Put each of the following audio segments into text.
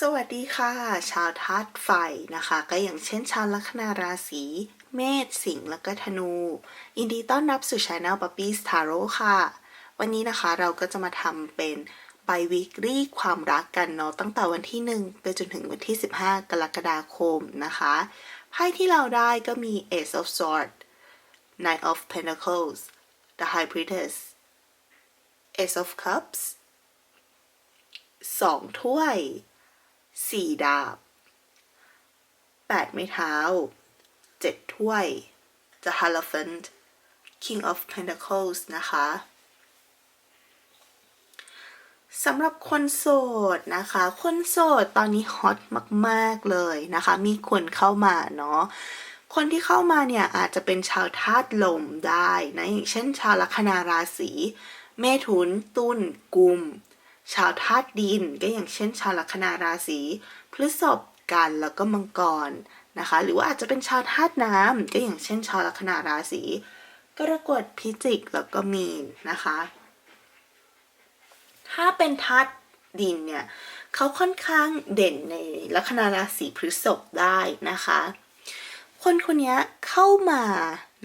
สวัสดีค่ะ ชาวธาตุไฟนะคะ ก็อย่างเช่นชาวลัคนาราศีเมษสิงห์และก็ธนู ยินดีต้อนรับสู่ช anel p u p p y s Tarot ค่ะ วันนี้นะคะเราก็จะมาทำเป็น by weekly ความรักกันเนาะตั้งแต่วันที่ 1 ไปจนถึงวันที่ 15 กรกฎาคมนะคะไพ่ที่เราได้ก็มี Ace of Swords Knight of Pentacles The High Priestess Ace of Cups สองถ้วย สี่ดาบแปดไม้เท้าเจ็ดถ้วย The Hierophant King of Pentacles นะคะสำหรับคนโสดนะคะ คนโสดตอนนี้ฮอตมากๆเลยนะคะ มีคนเข้ามาเนาะ คนที่เข้ามาเนี่ยอาจจะเป็นชาวธาตุลมได้นะ อย่างเช่นชาวลัคนาราศี เมถุน ตุลกุม ชาวธาตุดินก็อย่างเช่น ชาวลัคนาราศีพฤษภกันแล้วก็มังกรนะคะ หรือว่าอาจจะเป็นชาวธาตุน้ำก็อย่างเช่น ชาวลัคนาราศีกรกฎพิจิกแล้วก็มีนนะคะ ถ้าเป็นธาตุดินเนี่ยเขาค่อนข้างเด่นในลัคนาราศีพฤษภได้นะคะ คนคนนี้เข้ามา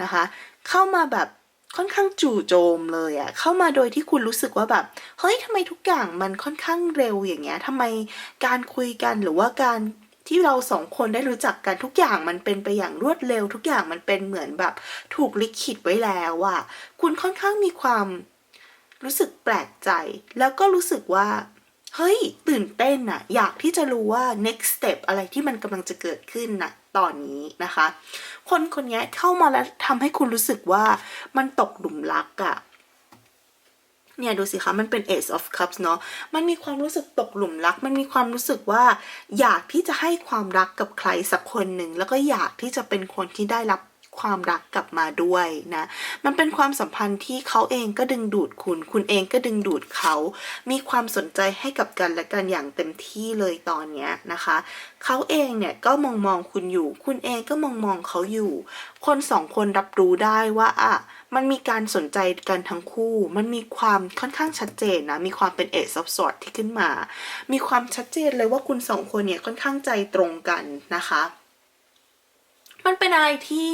นะคะ เข้ามาแบบ ค่อนข้างจู่โจมเลยอะเข้ามาโดยที่คุณรู้สึกว่าแบบเฮ้ยทำไมทุกอย่างมันค่อนข้างเร็วอย่างเงี้ยทำไมการคุยกันหรือว่าการที่เราสองคนได้รู้จักกันทุกอย่างมันเป็นไปอย่างรวดเร็ว ทุกอย่างมันเป็นเหมือนแบบถูกลิขิตไว้แล้วอะคุณค่อนข้างมีความรู้สึกแปลกใจ แล้วก็รู้สึกว่าเฮ้ยตื่นเต้นอะอยากที่จะรู้ว่า next step อะไรที่มันกำลังจะเกิดขึ้นนะตอนนี้นะคะ คนคนนี้เข้ามาแล้วทำให้คุณรู้สึกว่ามันตกหลุมรักอะเนี่ยดูสิคะมันเป็น Ace of Cups เนาะมันมีความรู้สึกตกหลุมรัก มันมีความรู้สึกว่า อยากที่จะให้ความรักกับใครสักคนหนึ่ง แล้วก็อยากที่จะเป็นคนที่ได้รับ ความรักกลับมาด้วยนะ มันเป็นความสัมพันธ์ที่เขาเองก็ดึงดูดคุณ คุณเองก็ดึงดูดเขา มีความสนใจให้กับกันและกันอย่างเต็มที่เลยตอนเนี้ยนะคะ เขาเองเนี่ยก็มองมองคุณอยู่ คุณเองก็มองมองเขาอยู่ คนสองคนรับรู้ได้ว่าอะมันมีการสนใจกันทั้งคู่ มันมีความค่อนข้างชัดเจนนะ มีความเป็นเอซอฟสอดที่ขึ้นมา มีความชัดเจนเลยว่าคุณสองคนเนี่ยค่อนข้างใจตรงกันนะคะ มันเป็นอะไรที่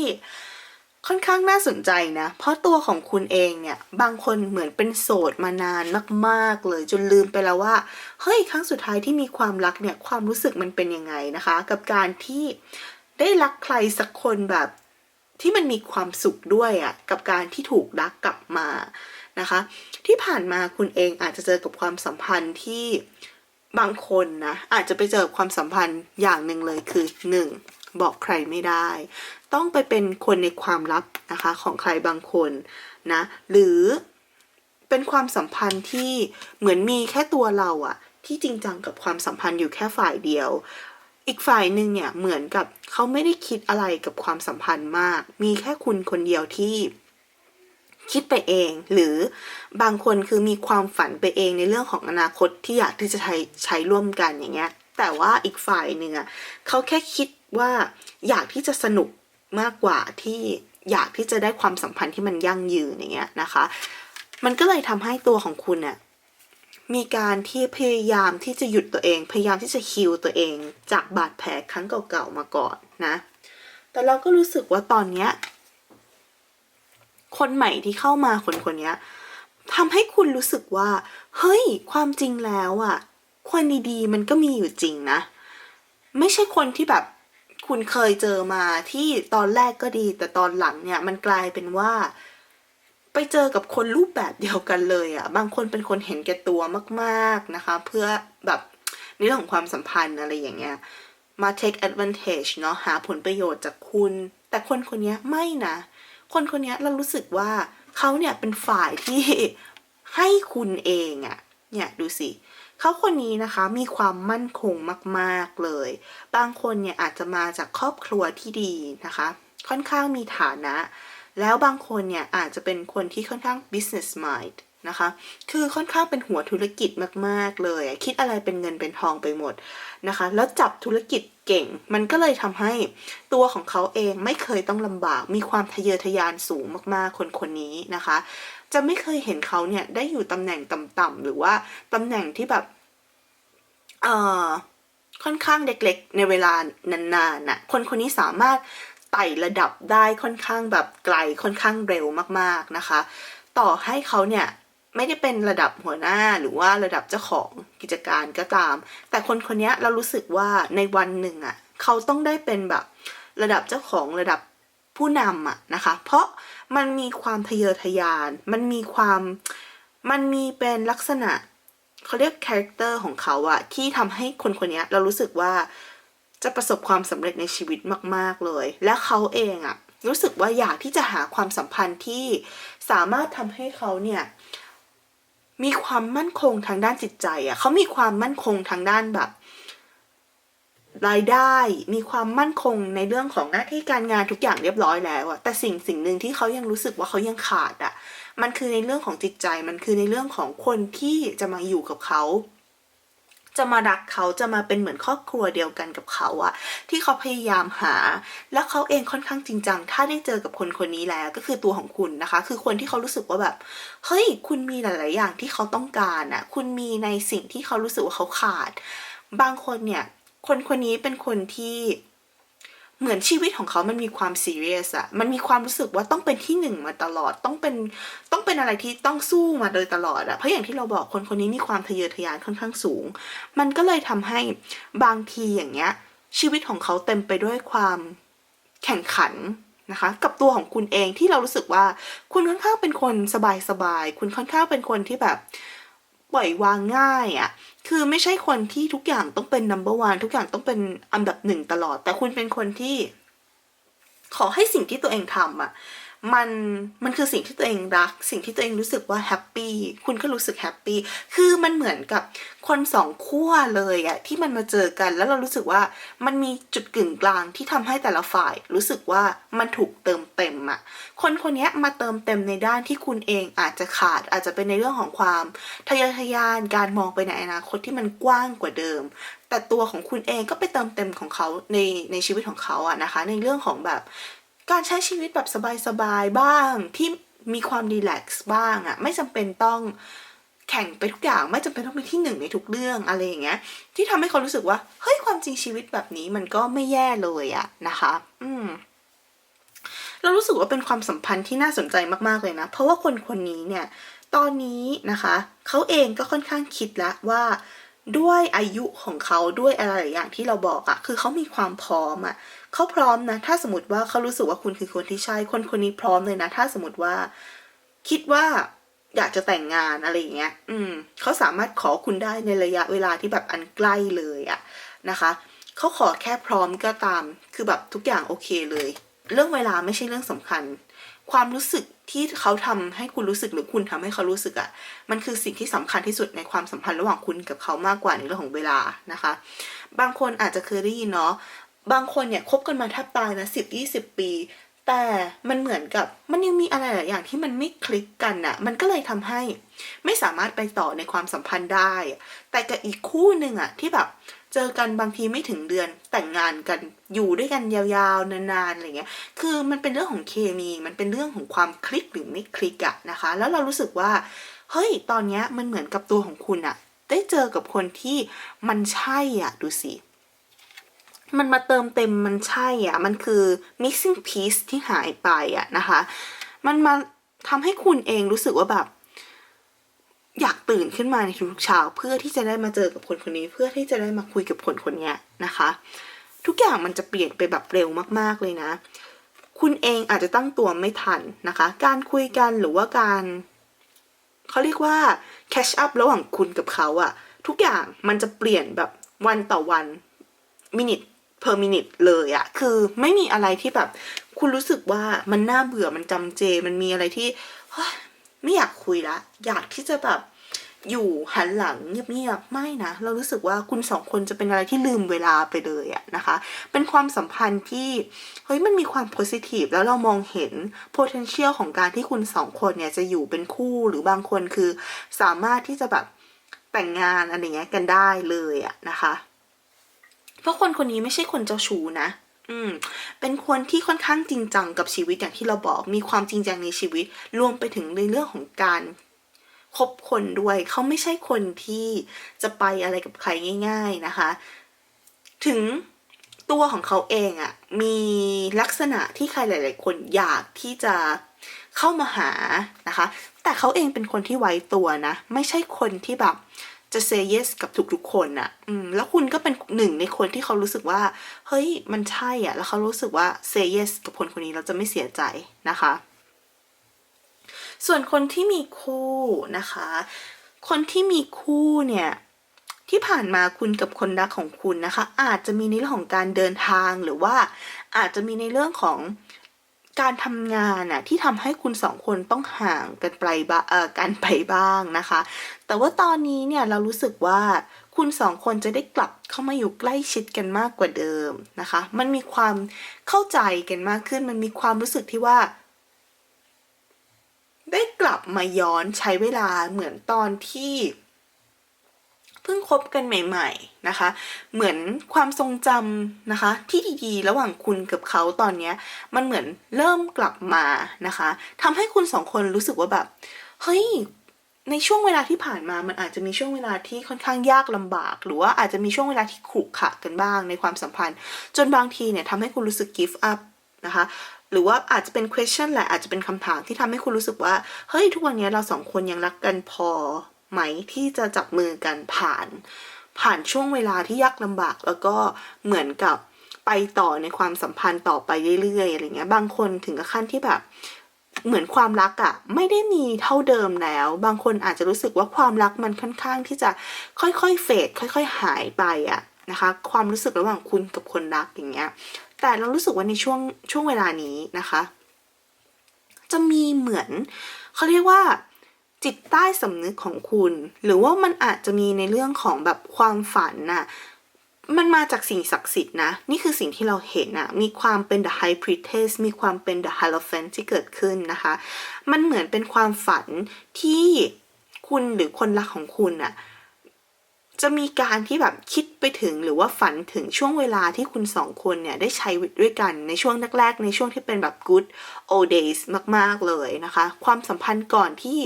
ค่อนข้างน่าสนใจนะ เพราะตัวของคุณเองเนี่ย บางคนเหมือนเป็นโสดมานานมากๆเลย จนลืมไปแล้วว่า เฮ้ย ครั้งสุดท้ายที่มีความรักเนี่ย ความรู้สึกมันเป็นยังไงนะคะ กับการที่ได้รักใครสักคนแบบที่มันมีความสุขด้วยอะ่ะ กับการที่ถูกรักกลับมานะคะ ที่ผ่านมาคุณเองอาจจะเจอกับความสัมพันธ์ที่บางคนนะ อาจจะไปเจอความสัมพันธ์อย่างหนึ่งเลยคือหนึ่ง บอกใครไม่ได้ ต้องไปเป็นคนในความลับนะคะของใครบางคนนะ หรือเป็นความสัมพันธ์ที่เหมือนมีแค่ตัวเราอะที่จริงจังกับความสัมพันธ์อยู่แค่ฝ่ายเดียว อีกฝ่ายหนึ่งเนี่ยเหมือนกับเขาไม่ได้คิดอะไรกับความสัมพันธ์มาก มีแค่คุณคนเดียวที่คิดไปเอง หรือบางคนคือมีความฝันไปเองในเรื่องของอนาคตที่อยากที่จะใช้ใช้ร่วมกันอย่างเงี้ยแต่ว่าอีกฝ่ายหนึ่งอะเขาแค่คิด ว่าอยากที่จะสนุกมากกว่าที่อยากที่จะได้ความสัมพันธ์ที่มันยั่งยืนอย่างเงี้ยนะคะ มันก็เลยทำให้ตัวของคุณเนี่ยมีการที่พยายามที่จะหยุดตัวเอง พยายามที่จะฮิวตัวเอง จากบาดแผลครั้งเก่าๆมาก่อนนะ แต่เราก็รู้สึกว่าตอนเนี้ยคนใหม่ที่เข้ามาคนคนนี้ทำให้คุณรู้สึกว่า เฮ้ย ความจริงแล้วอะคนดีๆ มันก็มีอยู่จริงนะ ไม่ใช่คนที่แบบ คุณเคยเจอมาที่ตอนแรกก็ดี แต่ตอนหลังเนี่ยมันกลายเป็นว่า ไปเจอกับคนรูปแบบเดียวกันเลยอะ่ะบางคนเป็นคนเห็นแก่ตัวมากๆนะคะ เพื่อแบบในเรื่องของความสัมพันธ์อะไรอย่างเงี้ยมา take advantage เนาะหาผลประโยชน์จากคุณ แต่คนคนนี้ไม่นะ คนคนนี้เรารู้สึกว่าเขาเนี่ยเป็นฝ่ายที่ให้คุณเองอะเนี่ยดูสิ เขาคนนี้นะคะมีความมั่นคงมากๆเลย บางคนเนี่ยอาจจะมาจากครอบครัวที่ดีนะคะ ค่อนข้างมีฐานะ แล้วบางคนเนี่ยอาจจะเป็นคนที่ค่อนข้าง business mind นะคะ คือค่อนข้างเป็นหัวธุรกิจมากๆเลย คิดอะไรเป็นเงินเป็นทองไปหมดนะคะ แล้วจับธุรกิจเก่ง มันก็เลยทำให้ตัวของเขาเองไม่เคยต้องลำบาก มีความทะเยอทะยานสูงมากๆ คนคนนี้นะคะ จะไม่เคยเห็นเขาเนี่ยได้อยู่ตำแหน่งต่ำๆหรือว่าตำแหน่งที่แบบ เอ่อค่อนข้างเล็กๆ ในเวลานานๆน่ะคนคนนี้สามารถไต่ระดับได้ค่อนข้างแบบไกลค่อนข้างเร็วมากๆนะคะ ต่อให้เขาเนี่ยไม่ได้เป็นระดับหัวหน้าหรือว่าระดับเจ้าของกิจการก็ตาม แต่คนคนนี้เรารู้สึกว่าในวันหนึ่งอะ่ะเขาต้องได้เป็นแบบระดับเจ้าของระดับผู้นำอะนะคะ เพราะมันมีความทะเยอทะยาน มันมีความ มันมีเป็นลักษณะ เขาเรียกคาแรคเตอร์ของเขาอะที่ทำให้คนคนนี้เรารู้สึกว่าจะประสบความสำเร็จในชีวิตมาก ๆเลย และเขาเองอะรู้สึกว่าอยากที่จะหาความสัมพันธ์ที่สามารถทำให้เขาเนี่ยมีความมั่นคงทางด้านจิตใจอะเขามีความมั่นคงทางด้านแบบ รายได้ มีความมั่นคงในเรื่องของหน้าที่การงานทุกอย่างเรียบร้อยแล้วอะแต่สิ่งสิ่งหนึ่งที่เขายังรู้สึกว่าเขายังขาดอะ มันคือในเรื่องของจิตใจ มันคือในเรื่องของคนที่จะมาอยู่กับเขา จะมารักเขาจะมาเป็นเหมือนครอบครัวเดียวกันกับเขาอะที่เขาพยายามหา แล้วเขาเองค่อนข้างจริงจัง ถ้าได้เจอกับคนคนนี้แล้วก็คือตัวของคุณนะคะ คือคนที่เขารู้สึกว่าแบบ เฮ้ย คุณมีหลาย ๆ อย่างที่เขาต้องการอะคุณมีในสิ่งที่เขารู้สึกว่าเขาขาด บางคนเนี่ย คนคนนี้เป็นคนที่ เหมือนชีวิตของเขามันมีความซีเรียสอะมันมีความรู้สึกว่าต้องเป็นที่หนึ่งมาตลอด ต้องเป็น ต้องเป็นอะไรที่ต้องสู้มาโดยตลอดอะเพราะอย่างที่เราบอกคนคนนี้มีความทะเยอทะยานค่อนข้างสูง มันก็เลยทำให้บางทีอย่างเงี้ย ชีวิตของเขาเต็มไปด้วยความแข่งขันนะคะ กับตัวของคุณเองที่เรารู้สึกว่า คุณค่อนข้างเป็นคนสบายๆ คุณค่อนข้างเป็นคนที่แบบ ปล่อยวางง่ายอะ่ะคือไม่ใช่คนที่ทุกอย่างต้องเป็น number one ทุกอย่างต้องเป็นอันดับหนึ่งตลอด แต่คุณเป็นคนที่ ขอให้สิ่งที่ตัวเองทำอะ มันมันคือสิ่งที่ตัวเองรัก สิ่งที่ตัวเองรู้สึกว่าแฮปปี้คุณก็รู้สึกแฮปปี้คือมันเหมือนกับคนสองขั้วเลยอะที่มันมาเจอกัน แล้วเรารู้สึกว่ามันมีจุดกึ่งกลางที่ทำให้แต่ละฝ่าย รู้สึกว่ามันถูกเติมเต็มอะคนคนนี้มาเติมเต็มในด้านที่คุณเองอาจจะขาดอาจจะเป็นในเรื่องของความทะเยอทะยานการมองไปในอนาคตที่มันกว้างกว่าเดิม แต่ตัวของคุณเองก็ไปเติมเต็มของเขาในในชีวิตของเขาอะนะคะ ในเรื่องของแบบ การใช้ชีวิตแบบสบายๆบ้างที่มีความรีแลกซ์บ้างอะไม่จำเป็นต้องแข่งไปทุกอย่างไม่จำเป็นต้องเป็นที่หนึ่งในทุกเรื่องอะไรอย่างเงี้ย ที่ทำให้เขารู้สึกว่าเฮ้ยความจริงชีวิตแบบนี้มันก็ไม่แย่เลยอะนะคะ อืมเรารู้สึกว่าเป็นความสัมพันธ์ที่น่าสนใจมากๆเลยนะ เพราะว่าคนคนนี้เนี่ย ตอนนี้นะคะ เขาเองก็ค่อนข้างคิดแล้วว่า ด้วยอายุของเขาด้วยอะไรหลายอย่างที่เราบอกอะคือเขามีความพร้อมอะเขาพร้อมนะ ถ้าสมมติว่าเขารู้สึกว่าคุณคือคนที่ใช่คนคนนี้พร้อมเลยนะ ถ้าสมมติว่า คิดว่าอยากจะแต่งงานอะไรอย่างเงี้ย อืมเขาสามารถขอคุณได้ในระยะเวลาที่แบบอันใกล้เลยอะนะคะเขาขอแค่พร้อมก็ตาม คือแบบทุกอย่างโอเคเลย เรื่องเวลาไม่ใช่เรื่องสำคัญ ความรู้สึกที่เขาทำให้คุณรู้สึกหรือคุณทำให้เขารู้สึกอะ่ะ มันคือสิ่งที่สำคัญที่สุดในความสัมพันธ์ระหว่างคุณกับเขามากกว่าในเรื่องของเวลานะคะ บางคนอาจจะเคยได้ยินเนาะบางคนเนี่ยคบกันมาแทบตายนะสิบยี่สิบปี แต่มันเหมือนกับมันยังมีอะไรหลายอย่างที่มันไม่คลิกกันอะมันก็เลยทำให้ไม่สามารถไปต่อในความสัมพันธ์ได้ แต่กับอีกคู่หนึ่งอะที่แบบ เจอกันบางทีไม่ถึงเดือนแต่งงานกันอยู่ด้วยกันยาวๆ นานๆอะไรเงี้ย คือมันเป็นเรื่องของเคมี มันเป็นเรื่องของความคลิกหรือไม่คลิกอะนะคะ แล้วเรารู้สึกว่า เฮ้ย ตอนเนี้ยมันเหมือนกับตัวของคุณอะได้เจอกับคนที่มันใช่อะดูสิมันมาเติมเต็มมันใช่อะมันคือ missing piece ที่หายไปอะนะคะ มันมาทำให้คุณเองรู้สึกว่าแบบ อยากตื่นขึ้นมาในทุกๆเช้าเพื่อที่จะได้มาเจอกับคนคนนี้ เพื่อที่จะได้มาคุยกับคนคนนี้นะคะ ทุกอย่างมันจะเปลี่ยนไปแบบเร็วมากๆเลยนะ คุณเองอาจจะตั้งตัวไม่ทันนะคะ การคุยกันหรือว่าการเขาเรียกว่า catch up ระหว่างคุณกับเขาอะทุกอย่างมันจะเปลี่ยนแบบวันต่อวันมินิท per minute เลยอะคือไม่มีอะไรที่แบบ คุณรู้สึกว่ามันน่าเบื่อมันจำเจ มันมีอะไรที่ ไม่อยากคุยละ อยากที่จะแบบอยู่หันหลังเงียบๆไม่นะ เรารู้สึกว่าคุณสองคนจะเป็นอะไรที่ลืมเวลาไปเลยอะนะคะ เป็นความสัมพันธ์ที่เฮ้ยมันมีความ positive แล้วเรามองเห็น potential ของการที่คุณสองคนเนี่ยจะอยู่เป็นคู่หรือบางคนคือสามารถที่จะแบบแต่งงานอะไรเงี้ยกันได้เลยอะนะคะ เพราะคนคนนี้ไม่ใช่คนเจ้าชู้นะ อืม เป็นคนที่ค่อนข้างจริงจังกับชีวิตอย่างที่เราบอก มีความจริงจังในชีวิต รวมไปถึงในเรื่องของการคบคนด้วย เขาไม่ใช่คนที่จะไปอะไรกับใครง่าย ๆนะคะ ถึงตัวของเขาเองอะมีลักษณะที่ใครหลาย ๆ คนอยากที่จะเข้ามาหานะคะ แต่เขาเองเป็นคนที่ไว้ตัวนะ ไม่ใช่คนที่แบบ จะ say yes กับทุกๆคนอะอืมแล้วคุณก็เป็นหนึ่งในคนที่เขารู้สึกว่า เฮ้ยมันใช่อะแล้วเขารู้สึกว่า say yes กับคนคนนี้เราจะไม่เสียใจนะคะ ส่วนคนที่มีคู่นะคะ คนที่มีคู่เนี่ยที่ผ่านมาคุณกับคนรักของคุณนะคะ อาจจะมีในเรื่องของการเดินทางหรือว่าอาจจะมีในเรื่องของ การทำงานน่ะที่ทำให้คุณสองคนต้องห่างกันไปบ้าเออกันไปบ้างนะคะ แต่ว่าตอนนี้เนี่ยเรารู้สึกว่าคุณสองคนจะได้กลับเข้ามาอยู่ใกล้ชิดกันมากกว่าเดิมนะคะ มันมีความเข้าใจกันมากขึ้น มันมีความรู้สึกที่ว่า ได้กลับมาย้อนใช้เวลาเหมือนตอนที่ เพิ่งคบกันใหม่ ๆนะคะ เหมือนความทรงจำนะคะ ที่ดีๆ ระหว่างคุณกับเขาตอนนี้มันเหมือนเริ่มกลับมานะคะทำให้คุณสองคนรู้สึกว่าแบบเฮ้ยในช่วงเวลาที่ผ่านมา มันอาจจะมีช่วงเวลาที่ค่อนข้างยากลำบาก หรือว่าอาจจะมีช่วงเวลาที่ขรุขระกันบ้างในความสัมพันธ์ จนบางทีเนี่ยทำให้คุณรู้สึก give up นะคะ หรือว่าอาจจะเป็น question แหละ อาจจะเป็นคำถามที่ทำให้คุณรู้สึกว่า เฮ้ย ทุกวันนี้เราสองคนยังรักกันพอ ไหมที่จะจับมือกันผ่าน ผ่านช่วงเวลาที่ยากลำบาก แล้วก็เหมือนกับไปต่อในความสัมพันธ์ต่อไปเรื่อยๆอะไรเงี้ยบางคนถึงกับขั้นที่แบบเหมือนความรักอะ่ะไม่ได้มีเท่าเดิมแล้ว บางคนอาจจะรู้สึกว่าความรักมันค่อนข้างที่จะค่อยๆเฟดค่อย ๆ หายไปอะนะคะ ความรู้สึกระหว่างคุณกับคนรักอย่างเงี้ย แต่เรารู้สึกว่าในช่วงช่วงเวลานี้นะคะ จะมีเหมือนเขาเรียกว่า จิตใต้สำนึกของคุณ หรือว่ามันอาจจะมีในเรื่องของแบบความฝันน่ะมันมาจากสิ่งศักดิ์สิทธิ์นะ นี่คือสิ่งที่เราเห็นอะมีความเป็น the high priestess มีความเป็น the hierophant ที่เกิดขึ้นนะคะ มันเหมือนเป็นความฝันที่คุณหรือคนรักของคุณอะ จะมีการที่แบบคิดไปถึงหรือว่าฝันถึงช่วงเวลาที่คุณสองคนเนี่ย ได้ใช้ด้วยกันในช่วงแรกๆ ในช่วงที่เป็นแบบ good old days มากๆเลยนะคะ ความสัมพันธ์ก่อนที่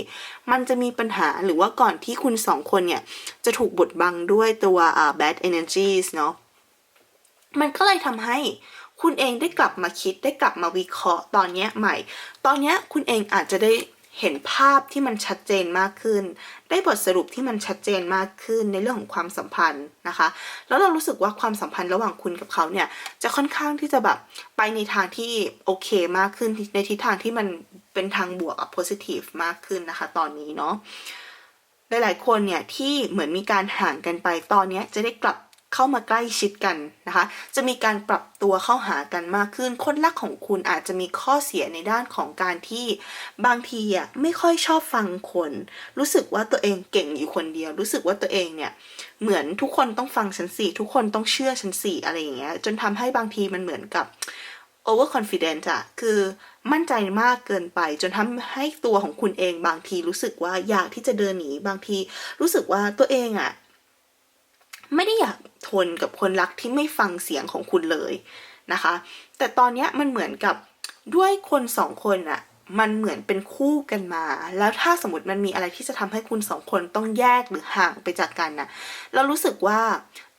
มันจะมีปัญหาหรือว่าก่อนที่คุณสองคนเนี่ย จะถูกบดบังด้วยตัว uh, bad energies เนาะมันก็เลยทำให้คุณเองได้กลับมาคิดได้กลับมาวิเคราะห์ตอนนี้ใหม่ ตอนนี้คุณเองอาจจะได้ เห็นภาพที่มันชัดเจนมากขึ้น ได้บทสรุปที่มันชัดเจนมากขึ้นในเรื่องของความสัมพันธ์นะคะ แล้วเรารู้สึกว่าความสัมพันธ์ระหว่างคุณกับเขาเนี่ยจะค่อนข้างที่จะแบบไปในทางที่โอเคมากขึ้นในทิศทางที่มันเป็นทางบวกอะ positive มากขึ้นนะคะ ตอนนี้เนาะหลายๆคนเนี่ยที่เหมือนมีการห่างกันไปตอนนี้จะได้กลับ เข้ามาใกล้ชิดกันนะคะ จะมีการปรับตัวเข้าหากันมากขึ้น คนรักของคุณอาจจะมีข้อเสียในด้านของการที่บางทีอะไม่ค่อยชอบฟังคน รู้สึกว่าตัวเองเก่งอยู่คนเดียว รู้สึกว่าตัวเองเนี่ยเหมือนทุกคนต้องฟังฉันสิทุกคนต้องเชื่อฉันสิอะไรอย่างเงี้ยจนทำให้บางทีมันเหมือนกับ over confident อะคือมั่นใจมากเกินไป จนทำให้ตัวของคุณเองบางทีรู้สึกว่าอยากที่จะเดินหนีบางที รู้สึกว่าตัวเองอะ ไม่ได้อยากทนกับคนรักที่ไม่ฟังเสียงของคุณเลยนะคะ แต่ตอนนี้มันเหมือนกับด้วยคนสองคนอะมันเหมือนเป็นคู่กันมา แล้วถ้าสมมติมันมีอะไรที่จะทำให้คุณสองคนต้องแยกหรือห่างไปจากกันน่ะเรารู้สึกว่า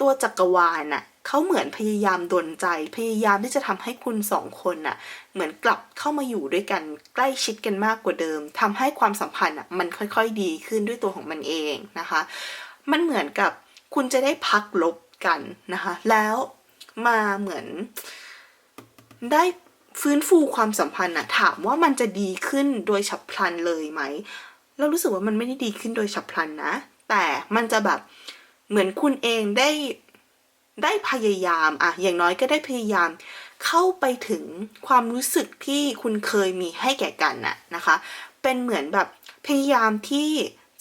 ตัวจักรวาลน่ะเขาเหมือนพยายามดนใจ พยายามที่จะทำให้คุณสองคนน่ะ เหมือนกลับเข้ามาอยู่ด้วยกันใกล้ชิดกันมากกว่าเดิมทำให้ความสัมพันธ์อะมันค่อยๆดีขึ้นด้วยตัวของมันเองนะคะ มันเหมือนกับ คุณจะได้พักลบกันนะคะ แล้วมาเหมือนได้ฟื้นฟูความสัมพันธ์อะถามว่ามันจะดีขึ้นโดยฉับพลันเลยไหม เรารู้สึกว่ามันไม่ได้ดีขึ้นโดยฉับพลันนะ แต่มันจะแบบเหมือนคุณเองได้ได้พยายามอะอย่างน้อยก็ได้พยายามเข้าไปถึงความรู้สึกที่คุณเคยมีให้แก่กันน่ะนะคะ เป็นเหมือนแบบพยายามที่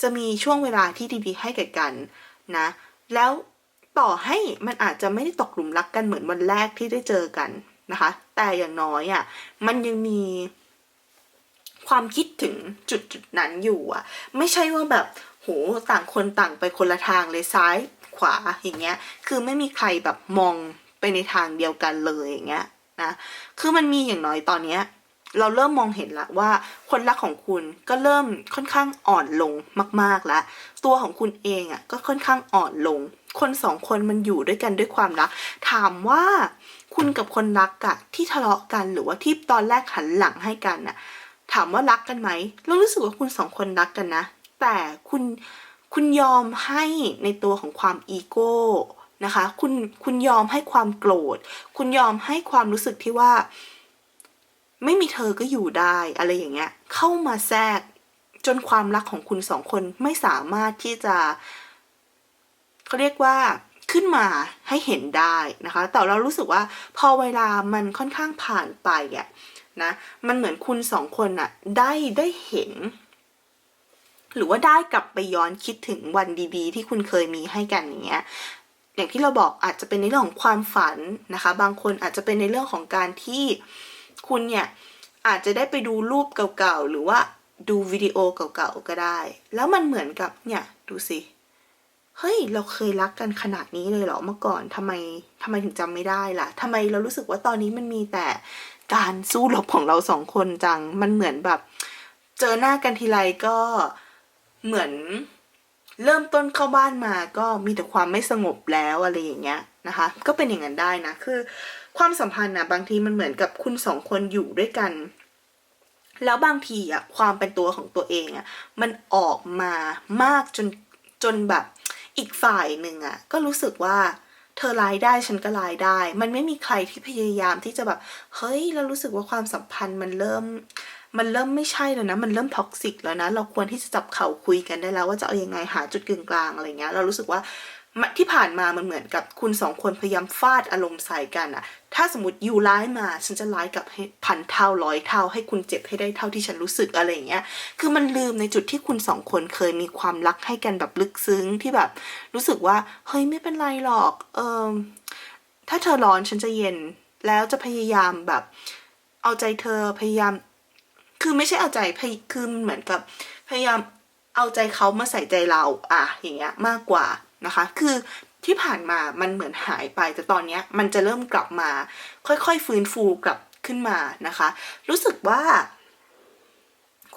จะมีช่วงเวลาที่ดีๆ ให้แก่กันนะ แล้วต่อให้มันอาจจะไม่ได้ตกหลุมรักกันเหมือนวันแรกที่ได้เจอกันนะคะ แต่อย่างน้อยอะ่ะมันยังมีความคิดถึงจุดจุดนั้นอยู่อะ ไม่ใช่ว่าแบบโหต่างคนต่างไปคนละทางเลยซ้ายขวาอย่างเงี้ย คือไม่มีใครแบบมองไปในทางเดียวกันเลยอย่างเงี้ยนะ คือมันมีอย่างน้อยตอนเนี้ย เราเริ่มมองเห็นละว่าคนรักของคุณก็เริ่มค่อนข้างอ่อนลงมาก ๆ แล้ว ตัวของคุณเองอะก็ค่อนข้างอ่อนลง คนสองคนมันอยู่ด้วยกันด้วยความรัก ถามว่าคุณกับคนรักอะที่ทะเลาะกันหรือว่าที่ตอนแรกหันหลังให้กันน่ะถามว่ารักกันไหมเรารู้สึกว่าคุณสองคนรักกันนะ แต่คุณคุณยอมให้ในตัวของความอีโก้นะคะ คุณคุณยอมให้ความโกรธ คุณยอมให้ความรู้สึกที่ว่า ไม่มีเธอก็อยู่ได้อะไรอย่างเงี้ย เข้ามาแทรกจนความรักของคุณสองคนไม่สามารถที่จะเขาเรียกว่าขึ้นมาให้เห็นได้นะคะ แต่เรารู้สึกว่าพอเวลามันค่อนข้างผ่านไปอะนะ มันเหมือนคุณสองคนอะได้ได้เห็น หรือว่าได้กลับไปย้อนคิดถึงวันดี ๆ ที่คุณเคยมีให้กันอย่างเงี้ย อย่างที่เราบอกอาจจะเป็นในเรื่องของความฝันนะคะ บางคนอาจจะเป็นในเรื่องของการที่ คุณเนี่ยอาจจะได้ไปดูรูปเก่าๆ หรือว่าดูวิดีโอเก่าๆ ก็ได้ แล้วมันเหมือนกับเนี่ยดูสิเฮ้ย เราเคยรักกันขนาดนี้เลยเหรอเมื่อก่อนทำไมทำไมถึงจำไม่ได้ล่ะทำไมเรารู้สึกว่าตอนนี้มันมีแต่การสู้รบของเราสองคนจัง มันเหมือนแบบ เจอหน้ากันทีไรก็เหมือนเริ่มต้นเข้าบ้านมาก็มีแต่ความไม่สงบแล้วอะไรอย่างเงี้ยนะคะ ก็เป็นอย่างนั้นได้นะ คือ ความสัมพันธ์นะบางทีมันเหมือนกับคุณสองคนอยู่ด้วยกัน แล้วบางทีอะความเป็นตัวของตัวเองอะมันออกมามากจนจนแบบอีกฝ่ายหนึ่งอะก็รู้สึกว่าเธอรายได้ฉันก็รายได้ มันไม่มีใครที่พยายามที่จะแบบ เฮ้ย เรารู้สึกว่าความสัมพันธ์มันเริ่ม มันเริ่มไม่ใช่แล้วนะ มันเริ่มท็อกซิกแล้วนะ เราควรที่จะจับเข่าคุยกันได้แล้วว่าจะเอาอยังไงหาจุดกึ่งกลางอะไรเงี้ย เรารู้สึกว่า ที่ผ่านมามันเหมือนกับคุณสองคนพยายามฟาดอารมณ์ใส่กันอะถ้าสมมติยูร้ายมาฉันจะร้ายกับให้พันเท่าร้อยเท่า ให้คุณเจ็บให้ได้เท่าที่ฉันรู้สึกอะไรอย่างเงี้ย คือมันลืมในจุดที่คุณสองคนเคยมีความรักให้กันแบบลึกซึ้งที่แบบ รู้สึกว่าเฮ้ยไม่เป็นไรหรอก เออถ้าเธอร้อนฉันจะเย็น แล้วจะพยายามแบบ เอาใจเธอพยายาม คือไม่ใช่เอาใจพยคือมันเหมือนกับพยายามเอาใจเขามาใส่ใจเรา อะอย่างเงี้ย มากกว่า นะคะ คือที่ผ่านมามันเหมือนหายไป แต่ตอนนี้มันจะเริ่มกลับมา ค่อยๆ ฟื้นฟูกลับขึ้นมานะคะ รู้สึกว่า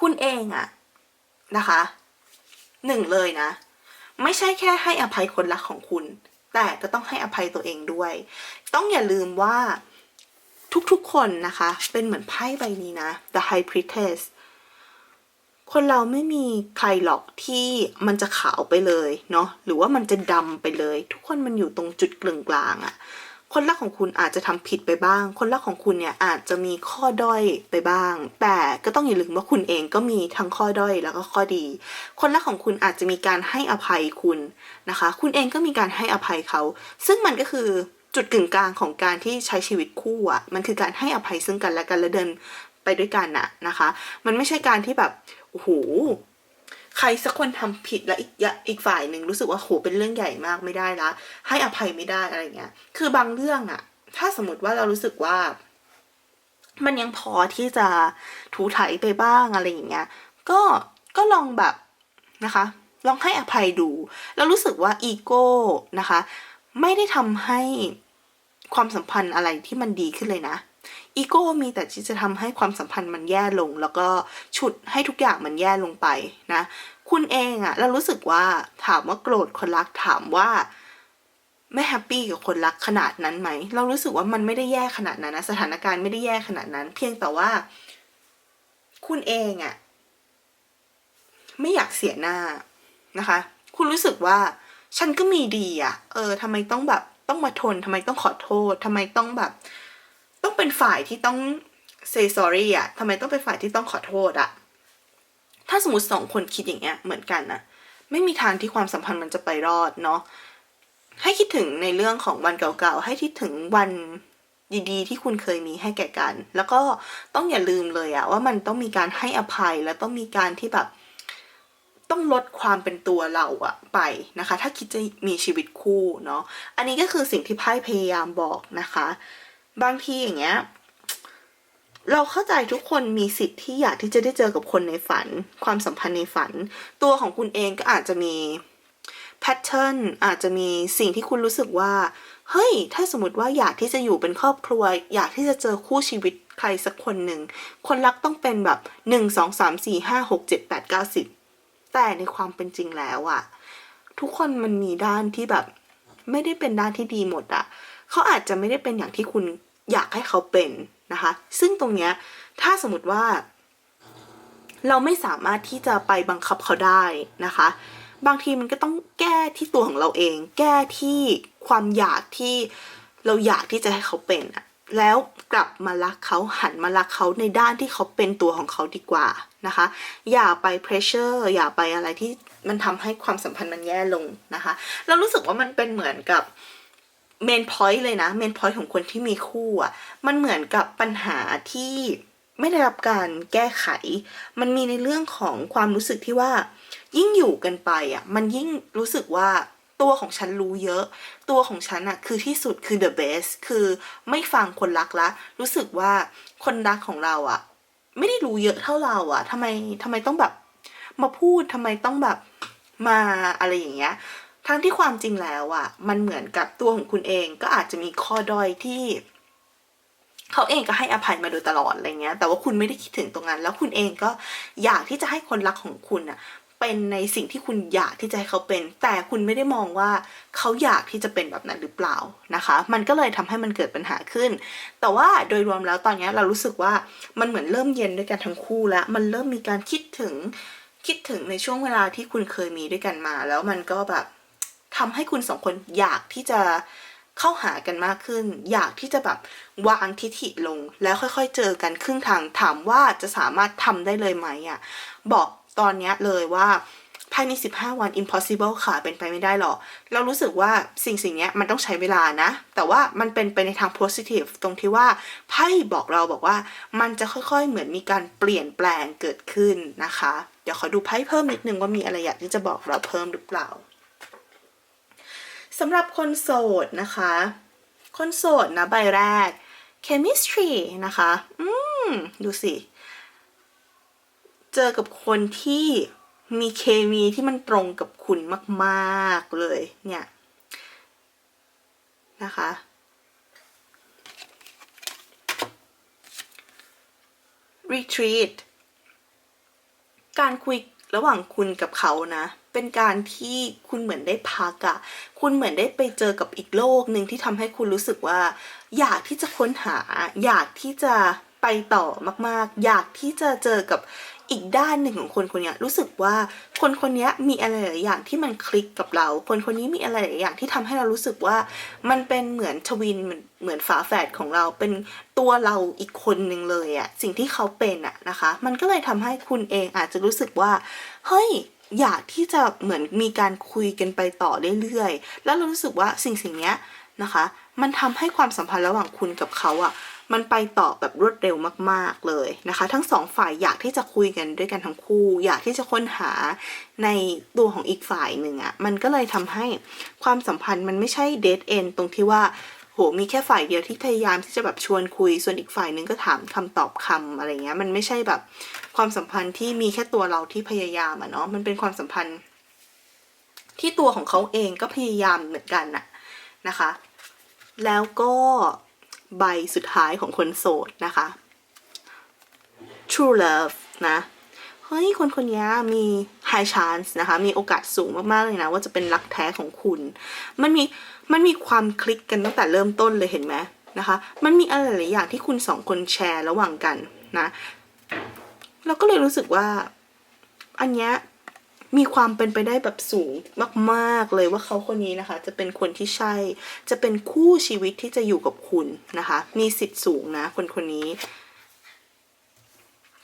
คุณเองอะนะคะหนึ่งเลยนะ ไม่ใช่แค่ให้อภัยคนรักของคุณ แต่ก็ต้องให้อภัยตัวเองด้วย ต้องอย่าลืมว่าทุกๆคนนะคะ เป็นเหมือนไพ่ใบนี้นะ The High Priestess คนเราไม่มีใครหรอกที่มันจะขาวไปเลยเนาะหรือว่ามันจะดำไปเลย ทุกคนมันอยู่ตรงจุดกลางกลางๆอะคนรักของคุณอาจจะทำผิดไปบ้าง คนรักของคุณเนี่ยอาจจะมีข้อด้อยไปบ้าง แต่ก็ต้องอย่าลืมว่าคุณเองก็มีทั้งข้อด้อยแล้วก็ข้อดี คนรักของคุณอาจจะมีการให้อภัยคุณนะคะ คุณเองก็มีการให้อภัยเขา ซึ่งมันก็คือจุดกึ่งกลางของการที่ใช้ชีวิตคู่อะมันคือการให้อภัยซึ่งกันและกันและเดินไปด้วยกันนะนะคะ มันไม่ใช่การที่แบบ โอ้โหใครสักคนทำผิดแล้วอีกอีกฝ่ายหนึ่งรู้สึกว่าโหเป็นเรื่องใหญ่มากไม่ได้ละ ให้อภัยไม่ได้อะไรเงี้ย คือบางเรื่องอะถ้าสมมติว่าเรารู้สึกว่า มันยังพอที่จะถูไถไปบ้างอะไรอย่างเงี้ย ก็ก็ลองแบบนะคะ ลองให้อภัยดู แล้วรู้สึกว่าอีโก้นะคะ ไม่ได้ทำให้ความสัมพันธ์อะไรที่มันดีขึ้นเลยนะ อีโก้มีแต่ที่จะทำให้ความสัมพันธ์มันแย่ลง แล้วก็ฉุดให้ทุกอย่างมันแย่ลงไปนะ คุณเองอะเรารู้สึกว่าถามว่าโกรธคนรักถามว่าไม่แฮปปี้กับคนรักขนาดนั้นไหม เรารู้สึกว่ามันไม่ได้แย่ขนาดนั้นนะสถานการณ์ไม่ได้แย่ขนาดนั้น เพียงแต่ว่า คุณเองอะไม่อยากเสียหน้านะคะ คุณรู้สึกว่า ฉันก็มีดีอะเออทำไมต้องแบบต้องมาทนทำไมต้องขอโทษทำไมต้องแบบ ต้องเป็นฝ่ายที่ต้อง say sorry อะทำไมต้องเป็นฝ่ายที่ต้องขอโทษอะถ้าสมมติสองคนคิดอย่างเงี้ยเหมือนกันนะไม่มีทางที่ความสัมพันธ์มันจะไปรอดเนาะให้คิดถึงในเรื่องของวันเก่าๆ ให้คิดถึงวันดีๆ ที่คุณเคยมีให้แก่กัน แล้วก็ต้องอย่าลืมเลยอะว่ามันต้องมีการให้อภัยแล้วต้องมีการที่แบบ ต้องลดความเป็นตัวเราอะไปนะคะ ถ้าคิดจะมีชีวิตคู่เนาะอันนี้ก็คือสิ่งที่ไพ่พยายามบอกนะคะ บางทีอย่างเงี้ย เราเข้าใจทุกคนมีสิทธิ์ที่อยากที่จะได้เจอกับคนในฝัน ความสัมพันธ์ในฝัน ตัวของคุณเองก็อาจจะมีแพทเทิร์นอาจจะมีสิ่งที่คุณรู้สึกว่าเฮ้ย ถ้าสมมติว่าอยากที่จะอยู่เป็นครอบครัว อยากที่จะเจอคู่ชีวิตใครสักคนหนึ่ง คนรักต้องเป็นแบบหนึ่งสองสามสี่ห้าหกเจ็ดแปดเก้าสิบแต่ในความเป็นจริงแล้วอะทุกคนมันมีด้านที่แบบ ไม่ได้เป็นด้านที่ดีหมดอะ เขาอาจจะไม่ได้เป็นอย่างที่คุณอยากให้เขาเป็นนะคะ ซึ่งตรงเนี้ยถ้าสมมติว่า เราไม่สามารถที่จะไปบังคับเขาได้นะคะ บางทีมันก็ต้องแก้ที่ตัวของเราเอง แก้ที่ความอยากที่เราอยากที่จะให้เขาเป็นอะแล้วกลับมารักเขาหันมารักเขาในด้านที่เขาเป็นตัวของเขาดีกว่านะคะ อย่าไปเพรสเชอร์อย่าไปอะไรที่มันทำให้ความสัมพันธ์มันแย่ลงนะคะ เรารู้สึกว่ามันเป็นเหมือนกับ เมนพอยต์เลยนะเมนพอยต์ของคนที่มีคู่อะมันเหมือนกับปัญหาที่ไม่ได้รับการแก้ไข มันมีในเรื่องของความรู้สึกที่ว่า ยิ่งอยู่กันไปอะมันยิ่งรู้สึกว่าตัวของฉันรู้เยอะ ตัวของฉันอะคือที่สุดคือ the best คือไม่ฟังคนรักละ รู้สึกว่าคนรักของเราอะไม่ได้รู้เยอะเท่าเราอะทำไมทำไมต้องแบบมาพูดทำไมต้องแบบมาอะไรอย่างเงี้ย ทั้งที่ความจริงแล้วอะ มันเหมือนกับตัวของคุณเองก็อาจจะมีข้อด้อยที่เขาเองก็ให้อภัยมาโดยตลอดอะไรเงี้ย แต่ว่าคุณไม่ได้คิดถึงตรงนั้น แล้วคุณเองก็อยากที่จะให้คนรักของคุณอะเป็นในสิ่งที่คุณอยากที่จะให้เขาเป็น แต่คุณไม่ได้มองว่าเขาอยากที่จะเป็นแบบนั้นหรือเปล่านะคะ มันก็เลยทำให้มันเกิดปัญหาขึ้น แต่ว่าโดยรวมแล้วตอนนี้เรารู้สึกว่ามันเหมือนเริ่มเย็นด้วยกันทั้งคู่แล้ว มันเริ่มมีการคิดถึงคิดถึงในช่วงเวลาที่คุณเคยมีด้วยกันมา แล้วมันก็แบบ ทำให้คุณสองคนอยากที่จะเข้าหากันมากขึ้น อยากที่จะแบบวางทิฐิลง แล้วค่อยๆเจอกันครึ่งทางถามว่าจะสามารถทำได้เลยไหมอะบอกตอนเนี้ยเลยว่าภายใน 15 วัน impossible ค่ะ เป็นไปไม่ได้หรอก เรารู้สึกว่าสิ่งสิ่งนี้มันต้องใช้เวลานะ แต่ว่ามันเป็นไปในทาง positive ตรงที่ว่าไพ่บอกเราบอกว่ามันจะค่อยๆ เหมือนมีการเปลี่ยนแปลงเกิดขึ้นนะคะ เดี๋ยวขอดูไพ่เพิ่มนิดนึงว่ามีอะไรอยากที่จะบอกเราเพิ่มหรือเปล่า สำหรับคนโสดนะคะ คนโสดนะใบแรก chemistry นะคะ อืม ดูสิ เจอกับคนที่มีเคมีที่มันตรงกับคุณมาก ๆ เลยเนี่ยนะคะ retreat การคุยระหว่างคุณกับเขานะ เป็นการที่คุณเหมือนได้พักอะคุณเหมือนได้ไปเจอกับอีกโลกหนึ่งที่ทำให้คุณรู้สึกว่า อยากที่จะค้นหา อยากที่จะไปต่อมากๆ อยากที่จะเจอกับอีกด้านหนึ่งของคนคนนี้รู้สึกว่าคนคนนี้มีอะไรหลายอย่างที่มันคลิกกับเรา คนคนนี้มีอะไรหลายอย่างที่ทำให้เรารู้สึกว่า มันเป็นเหมือนทวินเหมือนเหมือนฝาแฝดของเราเป็นตัวเราอีกคนหนึ่งเลยอะสิ่งที่เขาเป็นอะนะคะ มันก็เลยทำให้คุณเองอาจจะรู้สึกว่าเฮ้ย อยากที่จะเหมือนมีการคุยกันไปต่อเรื่อยๆ แล้วเรารู้สึกว่าสิ่งสิ่งนี้นะคะ มันทำให้ความสัมพันธ์ระหว่างคุณกับเขาอะมันไปต่อแบบรวดเร็วมากๆเลยนะคะ ทั้งสองฝ่ายอยากที่จะคุยกันด้วยกันทั้งคู่ อยากที่จะค้นหาในตัวของอีกฝ่ายหนึ่งอะ่ะ มันก็เลยทำให้ความสัมพันธ์มันไม่ใช่เดทเอนตรงที่ว่า โหมีแค่ฝ่ายเดียวที่พยายามที่จะแบบชวนคุย ส่วนอีกฝ่ายหนึ่งก็ถามคำตอบคำอะไรเงี้ย มันไม่ใช่แบบความสัมพันธ์ที่มีแค่ตัวเราที่พยายามอะเนาะมันเป็นความสัมพันธ์ ที่ตัวของเขาเองก็พยายามเหมือนกันน่ะนะคะ แล้วก็ใบสุดท้ายของคนโสดนะคะ True Love นะ เฮ้ย คนคนนี้มี high chance นะคะ มีโอกาสสูงมากๆเลยนะ ว่าจะเป็นรักแท้ของคุณ มันมีมันมีความคลิกกันตั้งแต่เริ่มต้นเลยเห็นไหมนะคะ มันมีอะไรหลายอย่างที่คุณสองคนแชร์ระหว่างกันนะเราก็เลยรู้สึกว่าอันเนี้ยมีความเป็นไปได้แบบสูงมากๆเลยว่าเขาคนนี้นะคะ จะเป็นคนที่ใช่ จะเป็นคู่ชีวิตที่จะอยู่กับคุณนะคะ มีสิทธิ์สูงนะ คนคนนี้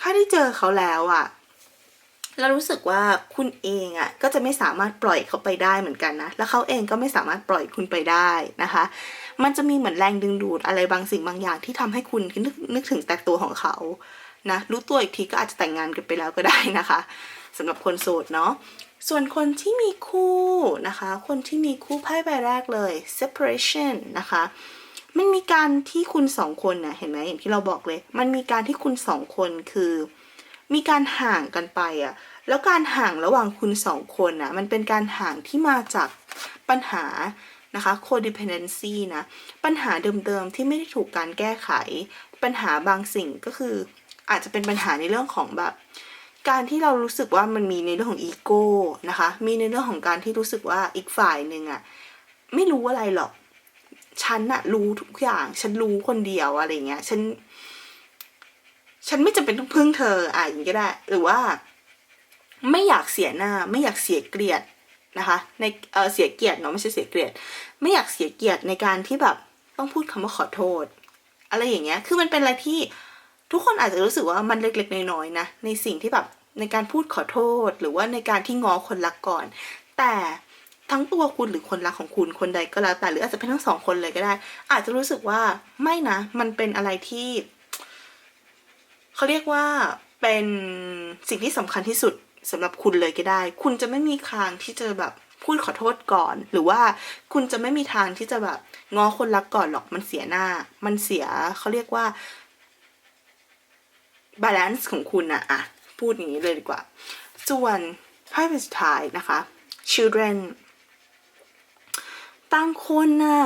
ถ้าได้เจอเขาแล้วอะ่ะ เรารู้สึกว่าคุณเองอะ่ะก็จะไม่สามารถปล่อยเขาไปได้เหมือนกันนะ แล้วเขาเองก็ไม่สามารถปล่อยคุณไปได้นะคะ มันจะมีเหมือนแรงดึงดูดอะไรบางสิ่งบางอย่างที่ทำให้คุณนึกนึกถึงแต่ตัวของเขานะรู้ตัวอีกทีก็อาจจะแต่งงานกันไปแล้วก็ได้นะคะสำหรับคนโสดเนาะส่วนคนที่มีคู่นะคะ คนที่มีคู่ไพ่ใบแรกเลย separation นะคะมันมีการที่คุณสองคนนะเห็นไหมอย่างที่เราบอกเลย มันมีการที่คุณสองคนคือ มีการห่างกันไปอะแล้วการห่างระหว่างคุณสองคนนะมันเป็นการห่างที่มาจากปัญหานะคะ codependency นะ ปัญหาเดิมๆที่ไม่ได้ถูกการแก้ไข ปัญหาบางสิ่งก็คืออาจจะเป็นปัญหาในเรื่องของแบบ การที่เรารู้สึกว่ามันมีในเรื่องของอีโก้นะคะ มีในเรื่องของการที่รู้สึกว่าอีกฝ่ายหนึ่งอะไม่รู้อะไรหรอก ฉันอะรู้ทุกอย่าง ฉันรู้คนเดียวอะไรเงี้ย ฉัน ฉันไม่จำเป็นต้องพึ่งเธออะอย่างนี้ก็ได้ หรือว่า ไม่อยากเสียหน้า ไม่อยากเสียเกลียดนะคะ ในเออเสียเกียรติเนาะไม่ใช่เสียเกลียด ไม่อยากเสียเกียรติในการที่แบบต้องพูดคำว่าขอโทษ อะไรอย่างเงี้ย คือมันเป็นอะไรที่ทุกคนอาจจะรู้สึกว่ามันเล็กๆน้อยๆนะในสิ่งที่แบบในการพูดขอโทษ หรือว่าในการที่งอคนรักก่อน แต่ทั้งตัวคุณหรือคนรักของคุณคนใดก็แล้วแต่หรืออาจจะเป็นทั้งสองคนเลยก็ได้ อาจจะรู้สึกว่าไม่นะ มันเป็นอะไรที่ เขาเรียกว่าเป็นสิ่งที่สำคัญที่สุดสำหรับคุณเลยก็ได้ คุณจะไม่มีทางที่จะแบบพูดขอโทษก่อน หรือว่าคุณจะไม่มีทางที่จะแบบง้อคนรักก่อนหรอกมันเสียหน้า มันเสียเขาเรียกว่าบาลานซ์ของคุณนะอะพูดอย่างนี้เลยดีกว่า ส่วนไพ่ใบสุดท้ายนะคะ children ต่างคนน่ะ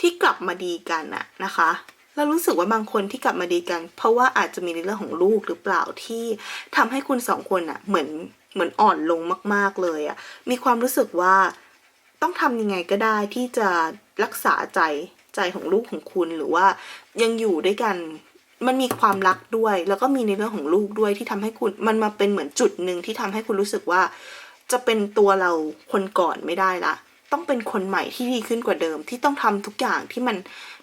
ที่กลับมาดีกันนะนะคะ เรารู้สึกว่าบางคนที่กลับมาดีกัน เพราะว่าอาจจะมีในเรื่องของลูกหรือเปล่าที่ทำให้คุณสองคนน่ะเหมือนเหมือนอ่อนลงมาก ๆเลยอะ่ะมีความรู้สึกว่าต้องทำยังไงก็ได้ที่จะรักษาใจใจของลูกของคุณหรือว่ายังอยู่ด้วยกันมันมีความรักด้วย แล้วก็มีในเรื่องของลูกด้วยที่ทำให้คุณมันมาเป็นเหมือนจุดหนึ่งที่ทำให้คุณรู้สึกว่า จะเป็นตัวเราคนก่อนไม่ได้ละ ต้องเป็นคนใหม่ที่ดีขึ้นกว่าเดิม ที่ต้องทำทุกอย่างที่มัน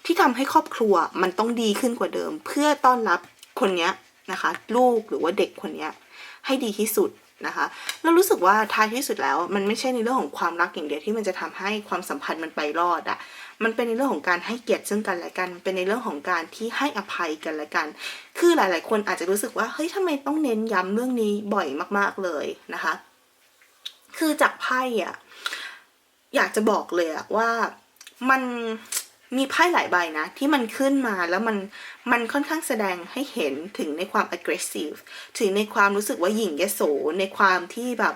ที่ทำให้ครอบครัวมันต้องดีขึ้นกว่าเดิม เพื่อต้อนรับคนเนี้ยนะคะ ลูกหรือว่าเด็กคนเนี้ยให้ดีที่สุดนะคะแล้วรู้สึกว่าท้ายที่สุดแล้ว มันไม่ใช่ในเรื่องของความรักอย่างเดียวที่มันจะทำให้ความสัมพันธ์มันไปรอดอะมันเป็นในเรื่องของการให้เกียรติซึ่งกันและกันเป็นในเรื่องของการที่ให้อภัยกันและกัน คือหลาย ๆ คนอาจจะรู้สึกว่าเฮ้ยทำไมต้องเน้นย้ำเรื่องนี้บ่อยมาก ๆเลยนะคะ คือจากไพ่อะ อยากจะบอกเลยอะว่ามันมีไพ่หลายใบนะ ที่มันขึ้นมาแล้วมันมันค่อนข้างแสดงให้เห็นถึงในความ aggressive ถึงในความรู้สึกว่าหยิ่งยโสในความที่แบบ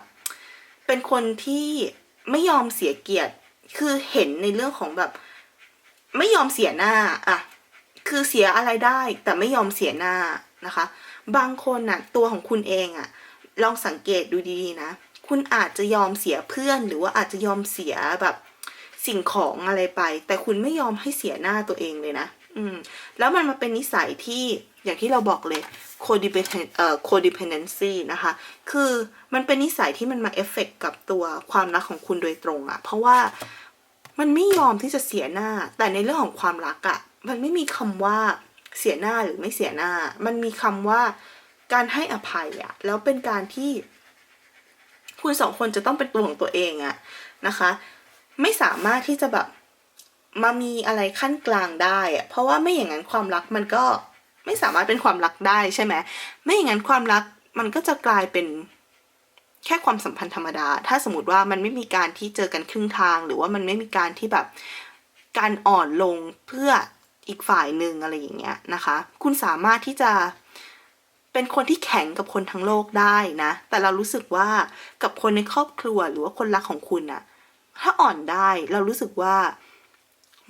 เป็นคนที่ไม่ยอมเสียเกียรติ คือเห็นในเรื่องของแบบ ไม่ยอมเสียหน้าอะคือเสียอะไรได้แต่ไม่ยอมเสียหน้านะคะ บางคนน่ะ ตัวของคุณเองอะลองสังเกตดูดีๆนะ คุณอาจจะยอมเสียเพื่อน หรือว่าอาจจะยอมเสียแบบสิ่งของอะไรไป แต่คุณไม่ยอมให้เสียหน้าตัวเองเลยนะ อืม แล้วมันมาเป็นนิสัยที่อย่างที่เราบอกเลย codependent เอ่อ codependency นะคะ คือมันเป็นนิสัยที่มันมาเอฟเฟกกับตัวความรักของคุณโดยตรงอะเพราะว่ามันไม่ยอมที่จะเสียหน้า แต่ในเรื่องของความรักอะมันไม่มีคำว่าเสียหน้าหรือไม่เสียหน้า มันมีคำว่าการให้อภัยอะแล้วเป็นการที่ คุณสองคนจะต้องเป็นตัวของตัวเองอะนะคะ ไม่สามารถที่จะแบบมามีอะไรขั้นกลางได้อะเพราะว่าไม่อย่างนั้นความรักมันก็ไม่สามารถเป็นความรักได้ใช่ไหมไม่อย่างนั้นความรักมันก็จะกลายเป็นแค่ความสัมพันธ์ธรรมดา ถ้าสมมติว่ามันไม่มีการที่เจอกันครึ่งทาง หรือว่ามันไม่มีการที่แบบการอ่อนลงเพื่ออีกฝ่ายหนึ่งอะไรอย่างเงี้ยนะคะ คุณสามารถที่จะ เป็นคนที่แข็งกับคนทั้งโลกได้นะ แต่เรารู้สึกว่ากับคนในครอบครัวหรือว่าคนรักของคุณอะถ้าอ่อนได้เรารู้สึกว่า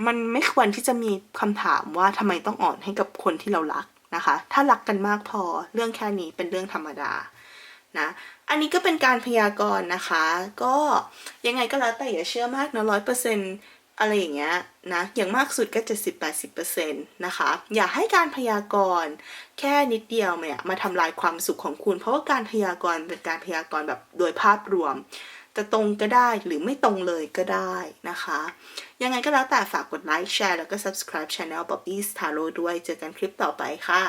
มันไม่ควรที่จะมีคำถามว่าทำไมต้องอ่อนให้กับคนที่เรารักนะคะ ถ้ารักกันมากพอเรื่องแค่นี้เป็นเรื่องธรรมดานะอันนี้ก็เป็นการพยากรณ์นะคะ ก็ยังไงก็แล้วแต่อย่าเชื่อมากนะร้อยเปอร์เซ็น อะไรอย่างเงี้ยนะอย่างมากสุดก็เจ็ดสิบแปดสิบเปอร์เซ็นต์นะคะ อย่าให้การพยากรณ์แค่นิดเดียวเนี่ยมาทำลายความสุขของคุณ เพราะว่าการพยากรณ์เป็นการพยากรณ์แบบโดยภาพรวม จะตรงก็ได้หรือไม่ตรงเลยก็ได้นะคะ ยังไงก็แล้วแต่ฝากกดไลค์แชร์แล้วก็ subscribe channel Bobby's Tarot ด้วยเจอกันคลิปต่อไปค่ะ